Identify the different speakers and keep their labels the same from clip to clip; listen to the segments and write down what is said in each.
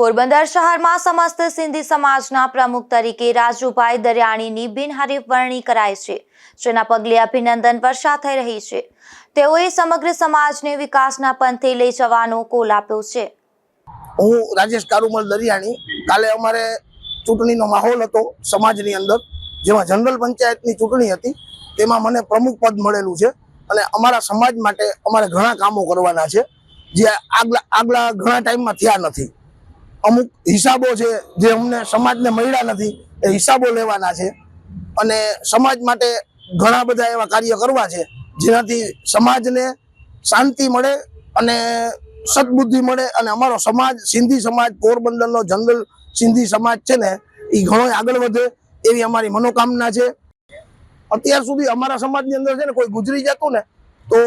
Speaker 1: પોરબંદર શહેરમાં સમસ્ત સિંધી સમાજના પ્રમુખ તરીકે રાજુભાઈ દરિયાણીની બિનહરીફ વરણી કરાય છે, જેના પગલે અભિનંદન વર્ષા થઈ રહી છે. તેઓએ સમગ્ર સમાજને વિકાસના પંથે લઈ જવાનો કોલ આપ્યો છે.
Speaker 2: હું રાજેશ કારુમલ દરિયાણી. કાલે અમારે ચૂંટણીનો માહોલ હતો સમાજની અંદર, જેમાં જનરલ પંચાયતની ચૂંટણી હતી, તેમાં મને પ્રમુખ પદ મળેલું છે અને અમારા સમાજ માટે અમારે ઘણા કામો કરવાના છે, જે આગલા આગલા ઘણા ટાઈમમાં થયા નથી. અમુક હિસાબો છે જે અમને સમાજને મળ્યા નથી, એ હિસાબો લેવાના છે. અને સમાજ માટે ઘણા બધા એવા કાર્ય કરવા છે, જેનાથી સમાજને શાંતિ મળે અને સદબુદ્ધિ મળે અને અમારો સમાજ, સિંધી સમાજ, પોરબંદરનો જનરલ સિંધી સમાજ છે ને, એ ઘણો આગળ વધે એવી અમારી મનોકામના છે. અત્યાર સુધી અમારા સમાજની અંદર છે ને કોઈ ગુજરી જતું ને, તો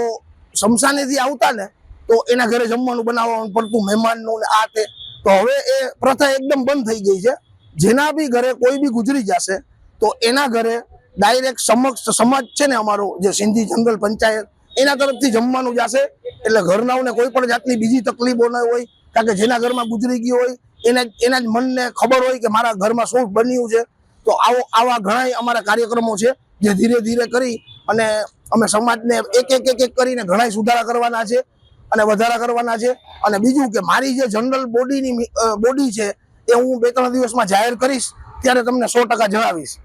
Speaker 2: શમશાનેથી આવતા ને, તો એના ઘરે જમવાનું બનાવવાનું પડતું, મહેમાનનું ને આ તે. તો હવે એ પ્રથા એકદમ બંધ થઈ ગઈ છે. જેના બી ઘરે કોઈ બી ગુજરી જશે, તો એના ઘરે ડાયરેક્ટ સમક્ષ સમાજ છે ને અમારો, જે સિંધી જંગલ પંચાયત, એના તરફથી જમવાનું જશે. એટલે ઘરનાઓને કોઈ પણ જાતની બીજી તકલીફો ન હોય, કારણ કે જેના ઘરમાં ગુજરી ગયું હોય, એના એના જ મનને ખબર હોય કે મારા ઘરમાં શું બન્યું છે. તો આવો, આવા ઘણા અમારા કાર્યક્રમો છે, જે ધીરે ધીરે કરી અને અમે સમાજને એક એક એક એક કરીને ઘણા સુધારા કરવાના છે. અને વધારા કરવાના છે. અને બીજું કે મારી જે જનરલ બોડીની બોડી છે, એ હું બે ત્રણ દિવસમાં જાહેર કરીશ, ત્યારે તમને સો ટકા જણાવીશ.